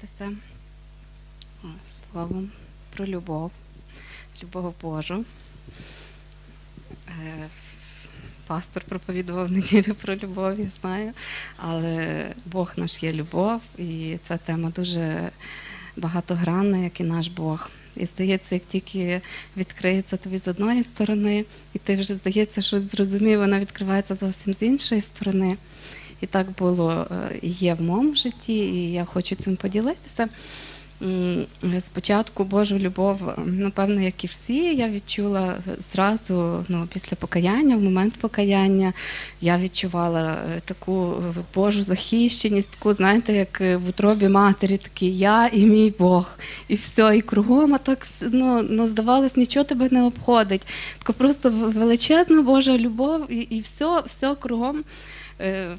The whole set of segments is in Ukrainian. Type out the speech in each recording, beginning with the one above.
поділитися словом про любов, любов Божу. Е, Пастор проповідував неділю про любов, я знаю, але Бог наш є любов, і ця тема дуже багатогранна, як і наш Бог. І здається, як тільки відкриється тобі з одної сторони, і ти вже здається, щось зрозумів, вона відкривається зовсім з іншої сторони. І так було е, і є в моєму житті, і я хочу цим поділитися. Спочатку Божу любов, напевно, як і всі, я відчула зразу ну, після покаяння, в момент покаяння, я відчувала е, таку е, Божу захищеність, таку, знаєте, як е, в утробі матері, такі я і мій Бог. І все, і кругом, а так ну, ну, здавалось, нічого тебе не обходить. Така просто величезна Божа любов, і, і все, все кругом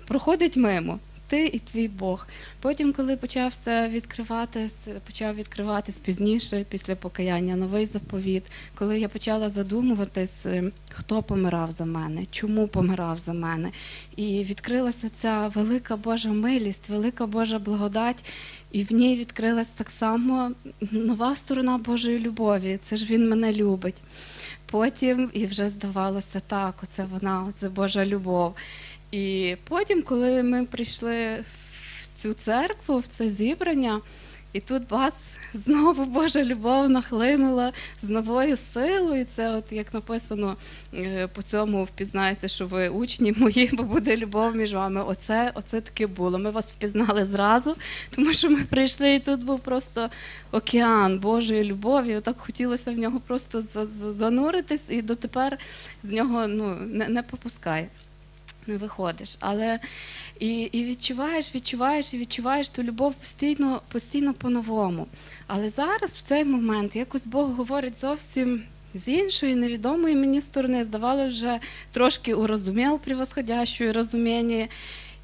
проходить мимо. Ти і твій Бог. Потім, коли почався відкриватись, почав відкриватись пізніше, після покаяння, новий заповіт, коли я почала задумуватись, е, хто помирав за мене, чому помирав за мене. І відкрилася ця велика Божа милість, велика Божа благодать, і в ній відкрилась так само нова сторона Божої любові. Це ж Він мене любить. Потім і вже здавалося так, оце вона, оце Божа любов. І потім, коли ми прийшли в цю церкву, в це зібрання, і тут бац, знову Божа любов нахлинула з новою силою. Це, от як написано е, по цьому, впізнаєте, що ви учні мої, бо буде любов між вами. Оце, оце таке було. Ми вас впізнали зразу, тому що ми прийшли, і тут був просто океан Божої любові. Отак хотілося в нього просто за- за- зануритись, і дотепер з нього ну, не, не попускає не виходиш. Але і, і відчуваєш, відчуваєш і відчуваєш ту любов постійно, постійно по-новому. Але зараз, в цей момент, якось Бог говорить зовсім з іншої, невідомої мені сторони, здавалося, вже трошки урозумів превосходящої розуміння.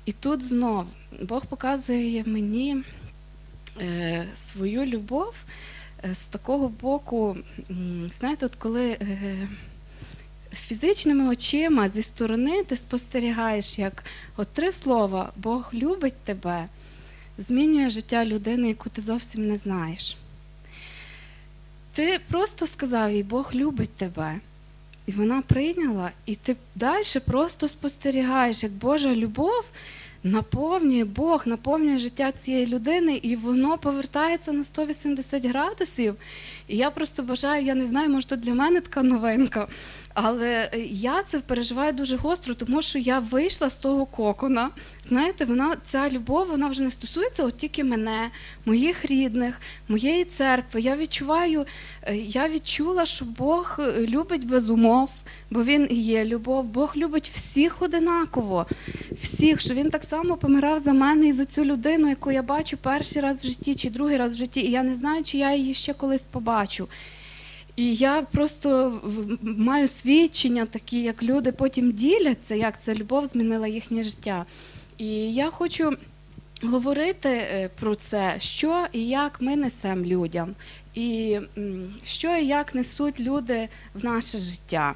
І тут знов Бог показує мені е, свою любов е, з такого боку, знаєте, от коли. Е, фізичними очима зі сторони ти спостерігаєш, як от три слова Бог любить тебе, змінює життя людини, яку ти зовсім не знаєш. Ти просто сказав їй, Бог любить тебе. І вона прийняла, і ти далі просто спостерігаєш, як Божа любов наповнює Бог, наповнює життя цієї людини, і воно повертається на 180 градусів. І я просто бажаю, я не знаю, може, то для мене така новинка, але е, я це переживаю дуже гостро, тому що я вийшла з того кокона. Знаєте, вона ця любов вона вже не стосується от тільки мене, моїх рідних, моєї церкви. Я відчуваю, е, я відчула, що Бог е, любить без умов, бо Він і є любов. Бог любить всіх одинаково, всіх, що він так само помирав за мене і за цю людину, яку я бачу перший раз в житті чи другий раз в житті, і я не знаю, чи я її ще колись побачу. І я просто маю свідчення такі, як люди потім діляться, як ця любов змінила їхнє життя. І я хочу говорити е, про це, що і як ми несемо людям, і що і як несуть люди в наше життя.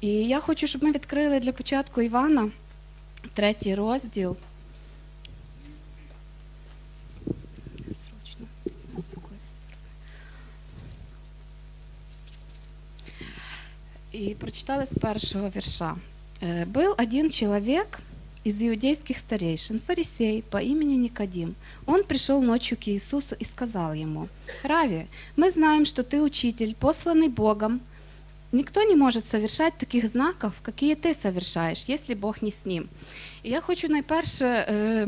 І я хочу, щоб ми відкрили для початку Івана, третій розділ. Срочно, з якої сторони И прочитала с первого верша. Э, «Был один человек из иудейских старейшин, фарисей по имени Никодим. Он пришел ночью к Иисусу и сказал ему, «Рави, мы знаем, что ты учитель, посланный Богом. Никто не может совершать таких знаков, какие ты совершаешь, если Бог не с ним». І я хочу найперше, е,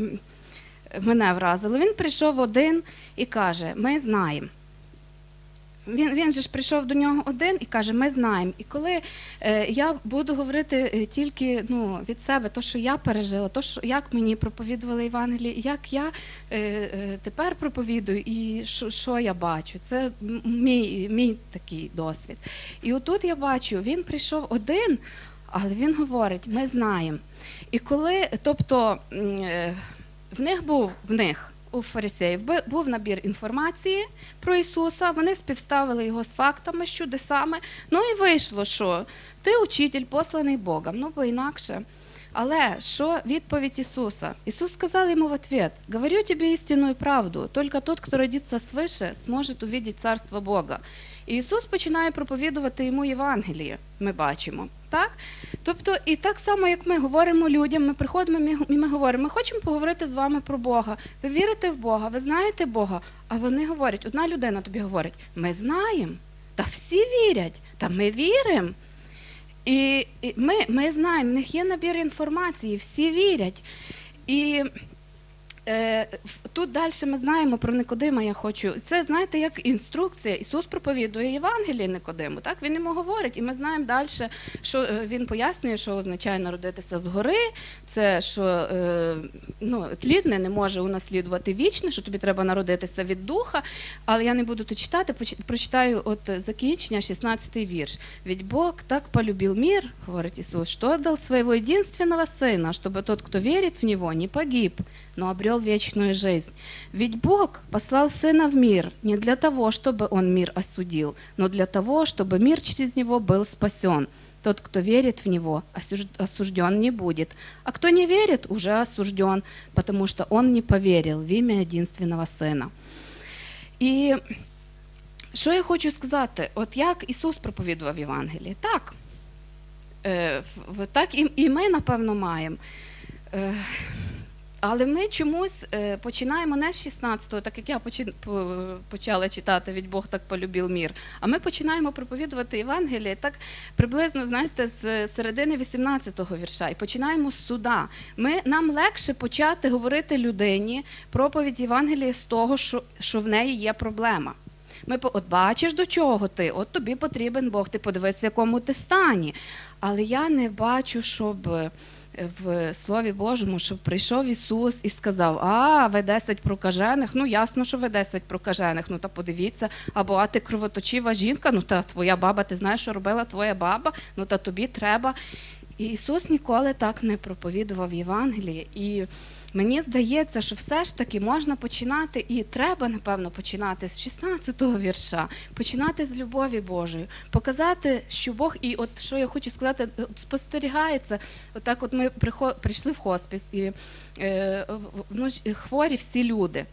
мене вразило. Він прийшов один і каже, ми знаємо. він, він же ж прийшов до нього один і каже: Ми знаємо. І коли е, я буду говорити е, тільки ну, від себе, то, що я пережила, то, що як мені проповідували Євангелії, як я е, е, тепер проповідую, і що, що я бачу, це мій, мій такий досвід. І отут я бачу, він прийшов один, але він говорить: ми знаємо. І коли, тобто, е, в них був в них. У фарисеїв був набір інформації про Ісуса. Вони співставили його з фактами, що де саме. Ну і вийшло, що ти учитель, посланий Богом. Ну бо інакше. Але що відповідь Ісуса? Ісус сказав йому в ответ: говорю тебе істинну правду, тільки тот, хто родиться свише, зможе увидеть царство Бога. І Ісус починає проповідувати йому Євангеліє, ми бачимо. Так? Тобто, і так само, як ми говоримо людям, ми приходимо і ми говоримо, ми хочемо поговорити з вами про Бога. Ви вірите в Бога, ви знаєте Бога. А вони говорять, одна людина тобі говорить: ми знаємо, та всі вірять, та ми віримо. І, ми, ми знаємо, в них є набір інформації, всі вірять. І тут далі ми знаємо про Никодима. Я хочу. Це знаєте, як інструкція. Ісус проповідує Євангеліє Никодиму. Так він йому говорить, і ми знаємо далі, що е, він пояснює, що означає народитися згори. Це що е, ну, тлідне не може унаслідувати вічне, що тобі треба народитися від духа. Але я не буду тут читати, прочитаю от е, закінчення, 16-й вірш. Ведь Бог так полюбил мир, говорит Иисус, что отдал своего единственного Сына, чтобы тот, кто верит в Него, не погиб, но обрел вечную жизнь. Ведь Бог послал Сына в мир не для того, чтобы Он мир осудил, но для того, чтобы мир через Него был спасен. Тот, кто верит в Него, осуж- осужден не будет, а кто не верит, уже осужден, потому что он не поверил в ім'я единственного Сина. І що я хочу сказати? От як Ісус проповідував Євангеліє? Так. Е, в- в- так і, і ми, напевно, маємо. Але ми чомусь е, починаємо не з 16-го, так як я почала читати від Бог так полюбив мір. А ми починаємо проповідувати Євангеліє так приблизно, знаєте, з середини 18-го вірша. І починаємо з суда. Ми, нам легше почати говорити людині проповідь Євангелія з того, що, що в неї є проблема. Ми от бачиш, до чого ти, от тобі потрібен Бог, ти подивись, в якому ти стані. Але я не бачу, щоб в Слові Божому, що прийшов Ісус і сказав: А, ви 10 прокажених. Ну, ясно, що ви 10 прокажених. Ну та подивіться, або а ти кровоточива жінка, ну та твоя баба, ти знаєш, що робила твоя баба, ну та тобі треба. І Ісус ніколи так не проповідував Євангеліє. І мені здається, що все ж таки можна починати, і треба, напевно, починати з 16-го вірша, починати з любові Божої, показати, що Бог, і от що я хочу сказати, от спостерігається. Отак, от ми прихо- прийшли в хоспіс, і е, ну, хворі всі люди.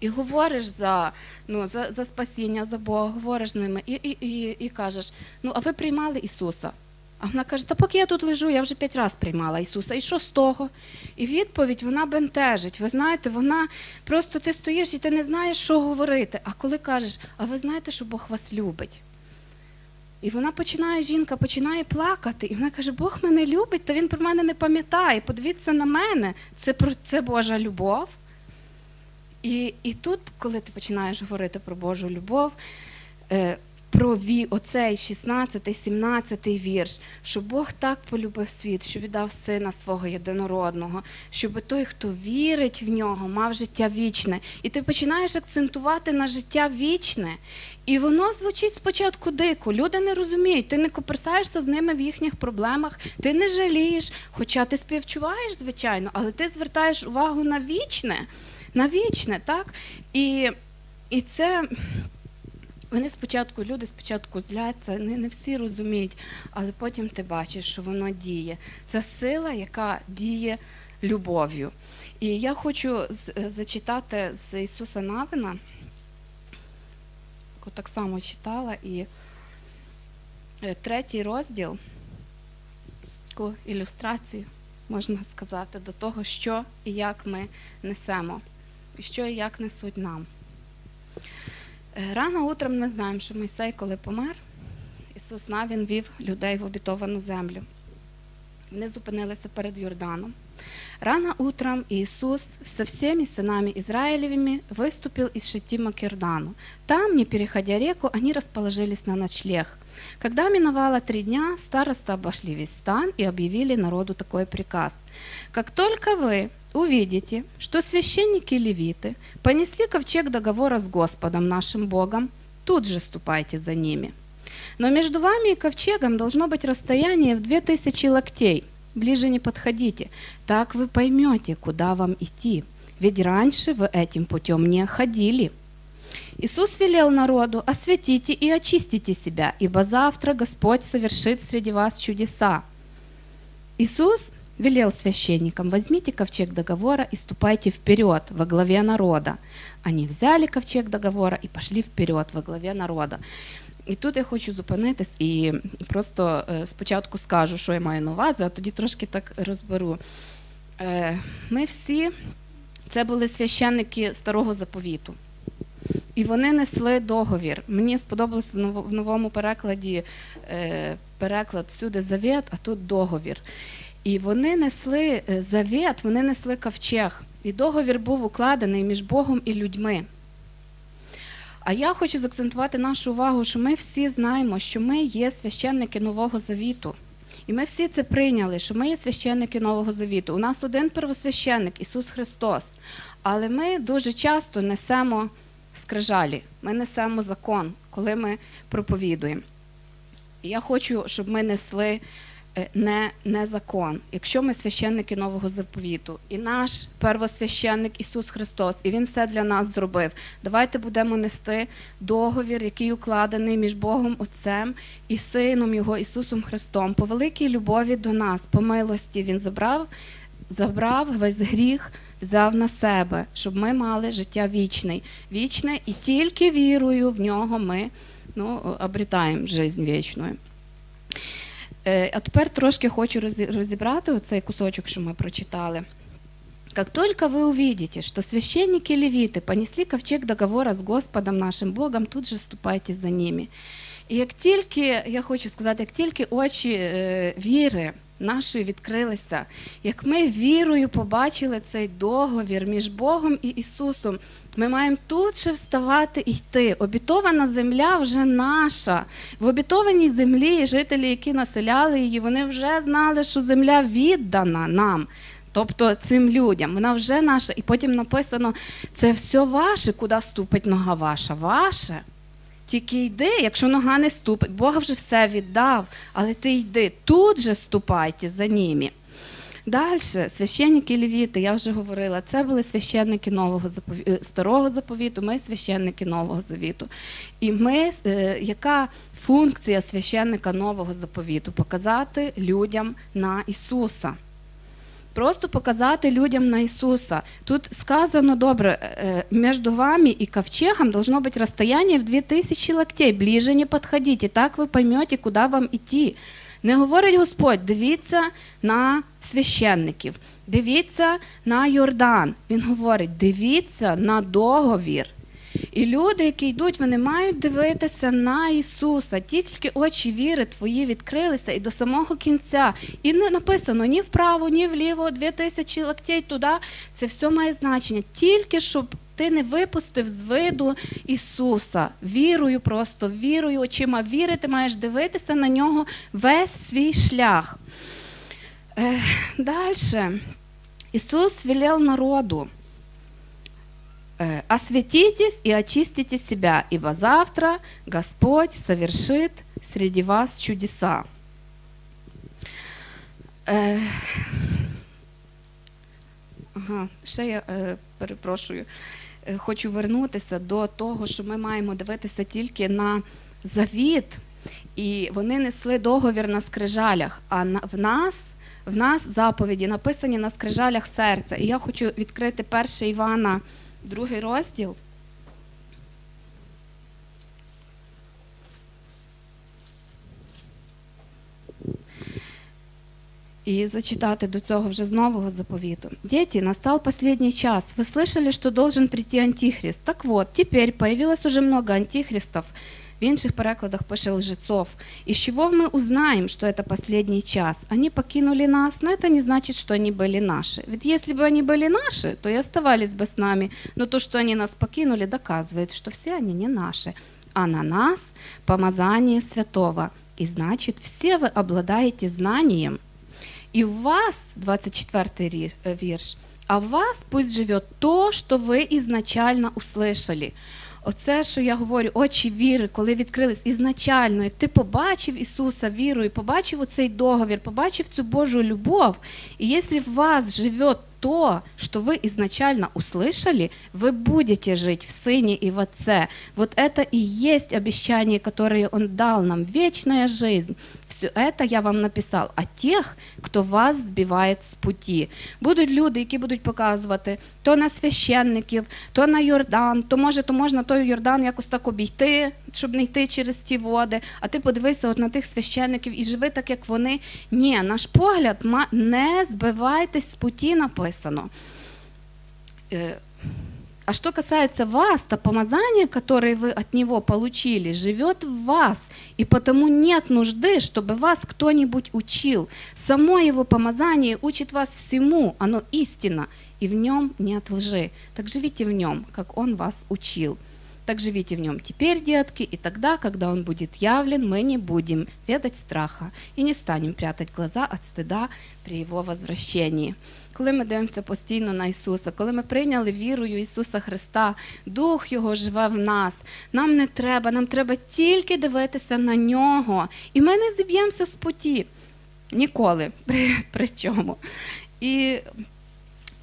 І говориш за, ну, за, за спасіння, за Бога, говориш з ними і, і, і, і кажеш: ну, а ви приймали Ісуса? А вона каже: Та поки я тут лежу, я вже п'ять разів приймала Ісуса. І що з того? І відповідь вона бентежить. Ви знаєте, вона просто ти стоїш і ти не знаєш, що говорити. А коли кажеш, а ви знаєте, що Бог вас любить? І вона починає, жінка починає плакати, і вона каже: Бог мене любить, та він про мене не пам'ятає. Подивіться на мене, це про це Божа любов. І, і тут, коли ти починаєш говорити про Божу любов, е, про ві, оцей 16, 17 вірш, що Бог так полюбив світ, що віддав сина свого єдинородного, щоб той, хто вірить в нього, мав життя вічне. І ти починаєш акцентувати на життя вічне. І воно звучить спочатку дико. Люди не розуміють, ти не коперсаєшся з ними в їхніх проблемах, ти не жалієш, хоча ти співчуваєш, звичайно, але ти звертаєш увагу на вічне, на вічне, так? І, і це. Вони спочатку, люди спочатку зляться, не, не всі розуміють, але потім ти бачиш, що воно діє. Це сила, яка діє любов'ю. І я хочу з- зачитати з Ісуса Навина, яку так само читала, і е, третій розділ, ілюстрацію, можна сказати, до того, що і як ми несемо, і що і як несуть нам. Е, Рано утром ми знаємо, що Мойсей, коли помер, Ісус Навін вів людей в обітовану землю. Вони зупинилися перед Йорданом. Рано утром Иисус со всеми сынами Израилевыми выступил из Шитима к Иордану. Там, не переходя реку, они расположились на ночлег. Когда миновало три дня, староста обошли весь стан и объявили народу такой приказ. «Как только вы увидите, что священники левиты понесли ковчег договора с Господом нашим Богом, тут же ступайте за ними. Но между вами и ковчегом должно быть расстояние в две тысячи локтей. Ближе не подходите. Так вы поймете, куда вам идти. Ведь раньше вы этим путем не ходили. Иисус велел народу, осветите и очистите себя, ибо завтра Господь совершит среди вас чудеса. Иисус велел священникам, возьмите ковчег договора и ступайте вперед во главе народа. Они взяли ковчег договора і пошли вперед во главе народа. І тут я хочу зупинитись і просто е, спочатку скажу, що я маю на увазі, а тоді трошки так розберу. Е, Ми всі це були священники старого заповіту. І вони несли договір. Мені сподобалось в новому перекладі е, переклад всюди завіт, а тут договір. І вони несли завіт, вони несли ковчег. І договір був укладений між Богом і людьми. А я хочу заакцентувати нашу увагу, що ми всі знаємо, що ми є священники Нового Завіту. І ми всі це прийняли, що ми є священники Нового Завіту. У нас один первосвященник Ісус Христос. Але ми дуже часто несемо скрижалі, ми несемо закон, коли ми проповідуємо. І я хочу, щоб ми несли не, не закон. Якщо ми священники нового заповіту, і наш первосвященник Ісус Христос, і Він все для нас зробив. Давайте будемо нести договір, який укладений між Богом Отцем і Сином Його Ісусом Христом. По великій любові до нас, по милості Він забрав, забрав весь гріх. Взяв на себе, щоб ми мали життя вічне. Вічне, і тільки вірою в нього ми ну, обретаємо життя вічну. Е, А тепер трошки хочу розібрати цей кусочок, що ми прочитали. Как только вы увидите, что священники левиты понесли ковчег договора с Господом нашим Богом, тут же ступайте за ними. І як тільки, я хочу сказати, як тільки очі е, віри нашої відкрилися, як ми вірою побачили цей договір між Богом і Ісусом, ми маємо тут же вставати і йти. Обітована земля вже наша. В обітованій землі жителі, які населяли її, вони вже знали, що земля віддана нам. Тобто цим людям, вона вже наша, і потім написано: це все ваше, куди ступить нога ваша. Ваше. Тільки йди, якщо нога не ступить, Бог вже все віддав, але ти йди, тут же ступайте за ними. Далі, священники лівіти, я вже говорила, це були священники нового е, старого заповіту, ми священники нового завіту. І ми, е, яка функція священника нового заповіту? Показати людям на Ісуса. Просто показати людям на Ісуса. Тут сказано добре, е, між вами і ковчегом должно бути розстояние в 2000 локтей. Ближе не підходіть, і так ви поймете, куди вам іти. Не говорить Господь, дивіться на священників, дивіться на Йордан. Він говорить, дивіться на договір. І люди, які йдуть, вони мають дивитися на Ісуса. Тільки очі віри твої відкрилися і до самого кінця. І не написано ні вправо, ні вліво, дві тисячі локтей туди. Це все має значення. Тільки щоб ти не випустив з виду Ісуса. Вірою просто, вірою, очима віри, ти маєш дивитися на нього весь свій шлях. Далі. Ісус велел народу. Э, осветитесь и очистите себя, ибо завтра Господь совершит среди вас чудеса. Е, Ага, ще я е, перепрошую. Е, Хочу вернутися до того, що ми маємо дивитися тільки на завіт, і вони несли договір на скрижалях. А на, в нас в нас заповіді написані на скрижалях серця. І я хочу відкрити 1 Івана, другий розділ. И зачитати до цього вже з нового заповіту. Дети, настал последний час. Вы слышали, что должен прийти Антихрист. Так вот, теперь появилось уже много антихристов. В інших перекладах пише лжецов. Из чего мы узнаем, что это последний час? Они покинули нас, но это не значит, что они были наши. Ведь если бы они были наши, то и оставались бы с нами. Но то, что они нас покинули, доказывает, что все они не наши. А на нас помазание святого. И значит, все вы обладаете знанием. И в вас, 24 вірш, а в вас пусть живет то, що ви ізначально услышали. Оце, що я говорю, очі віри, коли відкрились ізначально, як ти побачив Ісуса вірою, побачив оцей договір, побачив цю Божу любов, і якщо в вас живе то, что вы изначально услышали, вы будете жить в Сыне и в Отце. Вот это и есть обещание, которое Он дал нам, вечная жизнь. Все это я вам написал о тих, хто вас збиває з путі. Будуть люди, які будуть показувати то на священників, то на Йордан, то може, то можна той Йордан якось так обійти, щоб не йти через ті води. А ти подивися от на тих священників і живи так, як вони. Ні, наш погляд не збивайтесь з путі написано. А что касается вас, то помазание, которое вы от Него получили, живет в вас, и потому нет нужды, чтобы вас кто-нибудь учил. Само Его помазание учит вас всему, оно истина, и в нем нет лжи. Так живите в нем, как Он вас учил. Так живите в нем теперь, детки, и тогда, когда он будет явлен, мы не будем ведать страха и не станем прятать глаза от стыда при его возвращении. Коли ми дивимося постійно на Ісуса, коли ми прийняли вірою Ісуса Христа, Дух Його живе в нас. Нам не треба, нам треба тільки дивитися на нього. І ми не зіб'ємося з путі. Ніколи. Причому. І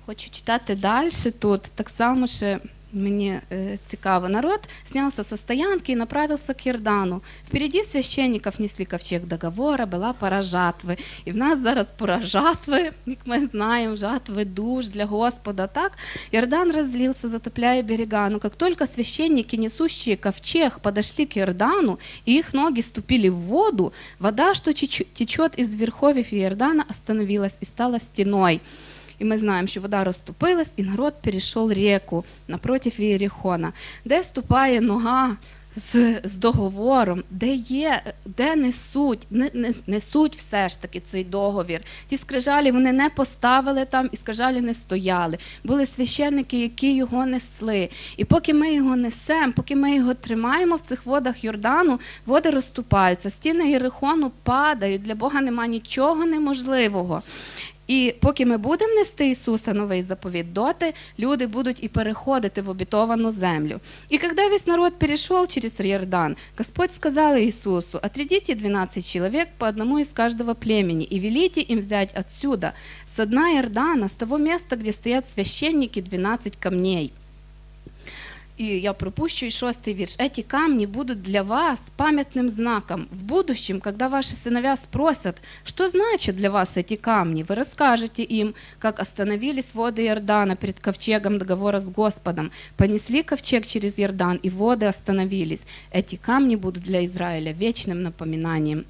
хочу читати далі тут, так само ще. Мне э, цікаво. Народ снялся со стоянки и направился к Иордану. Впереди священников несли ковчег договора, была пора жатви. І в нас зараз пора жатви, як ми знаємо, жатви душ для Господа. Так, Иордан разлился, затопляя берега. Но как только священники, несущие ковчег, подошли к Иордану, и их ноги ступили в воду, вода, что течет из верховьев Иордана, остановилась и стала стеной. І ми знаємо, що вода розступилась, і народ перейшов ріку напроти Ієрихона, де ступає нога з з договором, де є, де несуть, не, не, несуть все ж таки цей договір. Ті скрижалі вони не поставили там і скрижалі не стояли. Були священники, які його несли. І поки ми його несемо, поки ми його тримаємо в цих водах Йордану, води розступаються, стіни Єрихону падають. Для Бога нема нічого неможливого. І поки ми будемо нести Ісуса новий заповіт, доти люди будуть і переходити в обітовану землю. І коли весь народ перейшов через Йордан, Господь сказал Иисусу, отрядите 12 человек по одному из каждого племени и велите им взять отсюда, с дна Иордана, с того места, где стоят священники, 12 камней и я пропущу и шостый вирш. Эти камни будут для вас памятным знаком. В будущем, когда ваши сыновья спросят, что значат для вас эти камни, вы расскажете им, как остановились воды Иордана перед ковчегом договора с Господом, понесли ковчег через Иордан, и воды остановились. Эти камни будут для Израиля вечным напоминанием.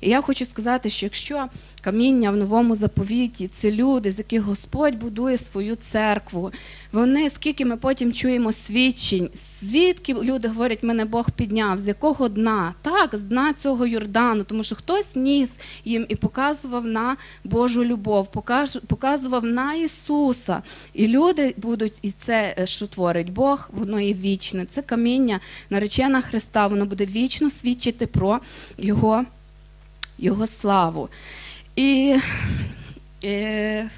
И я хочу сказать, що якщо каміння в новому заповіті це люди, з яких Господь будує свою церкву, вони, скільки ми потім чуємо свідчень, звідки люди говорять, мене Бог підняв, з якого дна? Так, з дна цього Йордану, тому що хтось ніс їм і показував на Божу любов, показував на Ісуса. І люди будуть, і це, е, що творить Бог, воно є вічне. Це каміння наречена Христа, воно буде вічно свідчити про Його, Його славу. І е,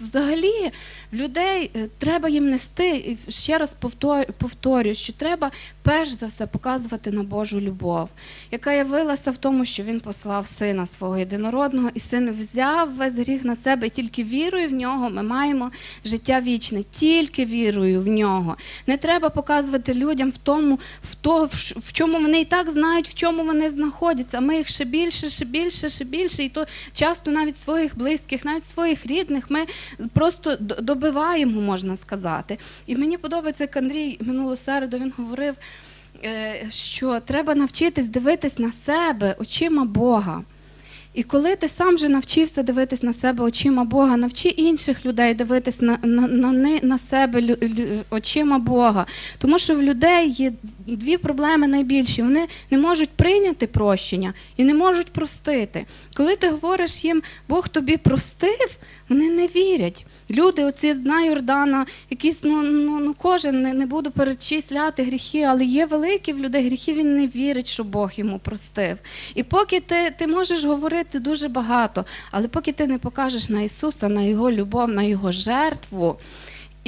взагалі людей е, треба їм нести, і ще раз повторюю, що треба перш за все показувати на Божу любов, яка явилася в тому, що він послав сина свого єдинородного, і син взяв весь гріх на себе, і тільки вірою в нього ми маємо життя вічне, тільки вірою в нього. Не треба показувати людям в тому, в то, в чому вони і так знають, в чому вони знаходяться. А ми їх ще більше, ще більше, ще більше. І то часто навіть своїх близьких, навіть своїх рідних, ми просто добиваємо, можна сказати. І мені подобається, як Андрій минулу середу він говорив. Е, що треба навчитись дивитись на себе очима Бога. І коли ти сам вже навчився дивитись на себе очима Бога, навчи інших людей дивитись на на, на, на себе лю, очима Бога. Тому що в людей є дві проблеми найбільші. Вони не можуть прийняти прощення і не можуть простити. Коли ти говориш їм, Бог тобі простив, вони не вірять. Люди, оці дна Йордана, якісь ну ну, ну кожен не, не буду перечисляти гріхи, але є великі в людей гріхи. Він не вірить, що Бог йому простив. І поки ти ти можеш говорити дуже багато, але поки ти не покажеш на Ісуса, на Його любов, на Його жертву.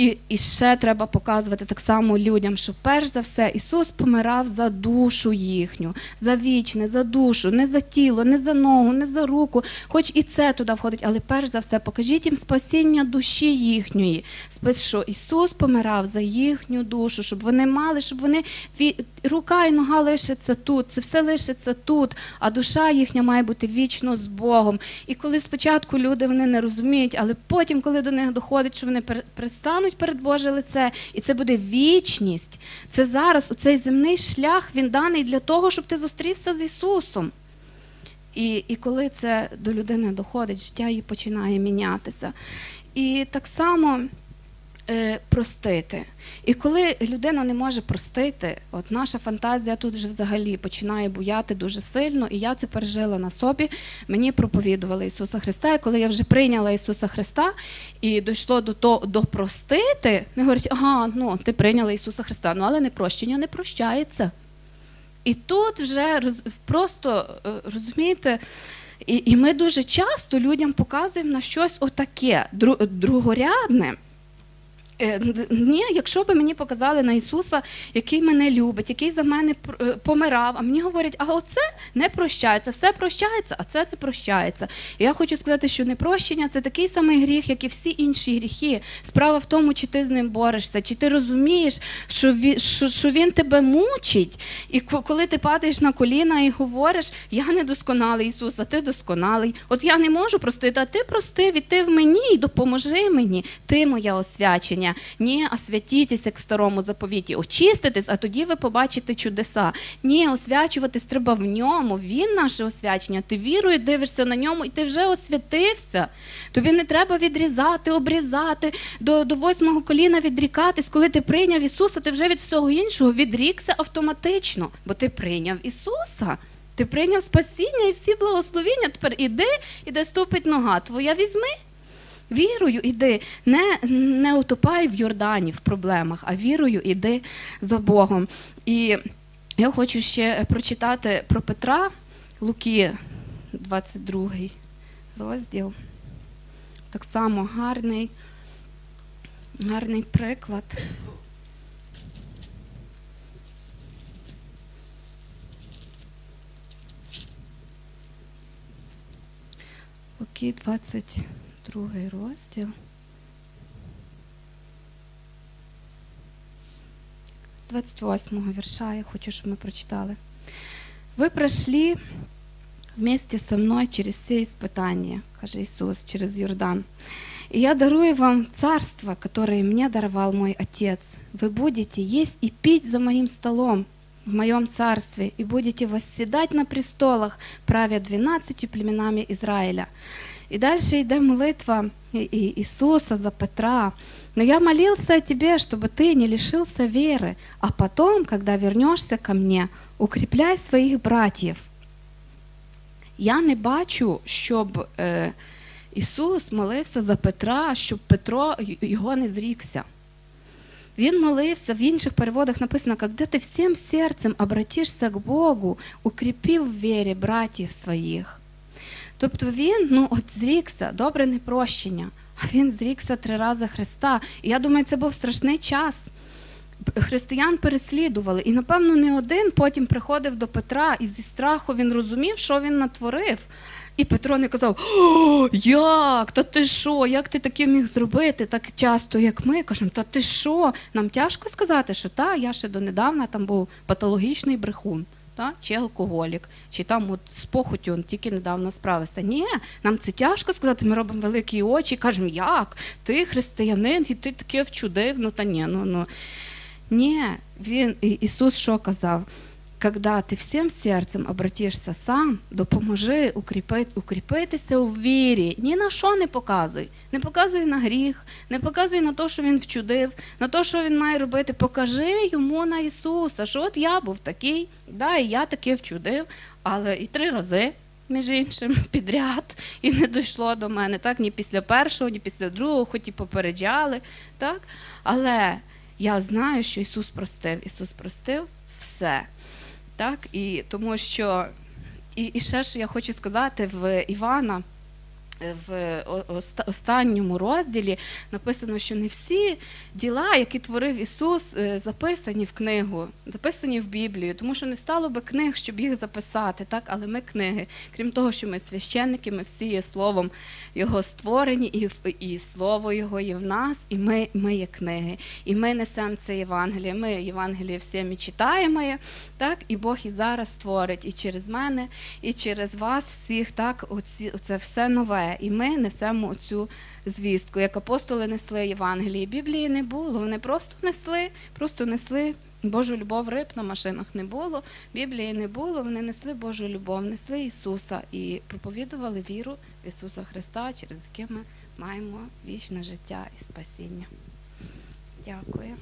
І і ще треба показувати так само людям, що перш за все Ісус помирав за душу їхню, за вічне, за душу, не за тіло, не за ногу, не за руку, хоч і це туди входить, але перш за все покажіть їм спасіння душі їхньої. що Ісус помирав за їхню душу, щоб вони мали, щоб вони рука і нога лишаться тут, це все лишиться тут, а душа їхня має бути вічно з Богом. І коли спочатку люди вони не розуміють, але потім, коли до них доходить, що вони перестануть стануть перед Боже лице, і це буде вічність. Це зараз цей земний шлях він даний для того, щоб ти зустрівся з Ісусом. І і коли це до людини доходить, життя її починає мінятися. І так само простити. І коли людина не може простити, от наша фантазія тут вже взагалі починає буяти дуже сильно, і я це пережила на собі. Мені проповідували Ісуса Христа. І коли я вже прийняла Ісуса Христа і дійшло до того до простити, не говорять, ага, ну ти прийняла Ісуса Христа, ну але не прощення не прощається. І тут вже просто е, розумієте. І і ми дуже часто людям показуємо на щось отаке, другорядне. Е, ні, якщо б мені показали на Ісуса, який мене любить, який за мене е, помирав, а мені говорять, а оце не прощається, все прощається, а це не прощається. І я хочу сказати, що непрощення це такий самий гріх, як і всі інші гріхи. Справа в тому, чи ти з ним борешся, чи ти розумієш, що він, що, що він тебе мучить. І коли ти падаєш на коліна і говориш, я не досконалий Ісус, а ти досконалий. От я не можу простити, а ти простив, і ти в мені і допоможи мені. Ти моя освячення рішення. Ні, освятітесь, як в старому заповіті, очиститись, а тоді ви побачите чудеса. Ні, освячуватись треба в ньому. Він наше освячення. Ти вірою дивишся на ньому, і ти вже освятився. Тобі не треба відрізати, обрізати, до до восьмого коліна відрікатись. Коли ти прийняв Ісуса, ти вже від всього іншого відрікся автоматично, бо ти прийняв Ісуса. Ти прийняв спасіння і всі благословіння. Тепер іди і де ступить нога. Твоя візьми. Вірою іди, не не утопай в Йордані в проблемах, а вірою іди за Богом. І я хочу ще прочитати про Петра Луки, 22 розділ. Так само гарний, гарний приклад. Луки 20 другий розділ. З 28 го вірша я хочу, щоб ми прочитали. Ви пройшли вместе со мною через все испытания, каже Ісус, через Йордан. И я дарую вам царство, которое мне даровал мой Отец. Вы будете есть и пить за моим столом в моем царстве, и будете восседать на престолах, правя двенадцатью племенами Израиля. И дальше идет молитва Иисуса за Петра. Но я молился о тебе, чтобы ты не лишился веры, а потом, когда вернешься ко мне, укрепляй своїх братів. Я не бачу, щоб е, Ісус молився за Петра, щоб Петро його не зрікся. Він молився, в інших переводах написано, когда ти всім серцем обратишься к Богу, укріпив в вірі братів своїх. Тобто він ну, от зрікся, добре непрощення, а він зрікся три рази Христа. І я думаю, це був страшний час. Християн переслідували, і, напевно, не один потім приходив до Петра, і зі страху він розумів, що він натворив. І Петро не казав: О, як? Та ти що? Як ти таке міг зробити так часто, як ми? Кажемо, та ти що? Нам тяжко сказати, що та, я ще донедавна там був патологічний брехун та, чи алкоголік, чи там от з похотю он тільки недавно справився. Ні, нам це тяжко сказати. Ми робимо великі очі, кажемо, як ти християнин, і ти таке вчудив. Ну та ні, ну ну ні, він Ісус що казав? Когда ти всім серцем обратишся сам, допоможи укріпи, укріпитися у вірі. Ні на що не показуй. Не показуй на гріх, не показуй на те, що він вчудив, на те, що він має робити. Покажи йому на Ісуса, що от я був такий, да, і я таки вчудив, але і три рази. Між іншим, підряд, і не дійшло до мене, так, ні після першого, ні після другого, хоч і попереджали, так? Але я знаю, що Ісус простив. Ісус простив все. Так? І тому що, і, і ще що я хочу сказати в Івана. В останньому розділі написано, що не всі діла, які творив Ісус, е, записані в книгу, записані в Біблію, тому що не стало би книг, щоб їх записати, так? але ми книги. Крім того, що ми священники, ми всі є словом Його створені, і, і слово Його є в нас, і ми, ми є книги. І ми несемо це Євангеліє. Ми Євангеліє всім і читаємо, так? і Бог і зараз створить і через мене, і через вас всіх, так, оці, це все нове. І ми несемо цю звістку. Як апостоли несли Євангелії, Біблії не було. Вони просто несли, просто несли. Божу любов риб на машинах не було, Біблії не було. Вони несли Божу любов, несли Ісуса і проповідували віру в Ісуса Христа, через яке ми маємо вічне життя і спасіння. Дякую.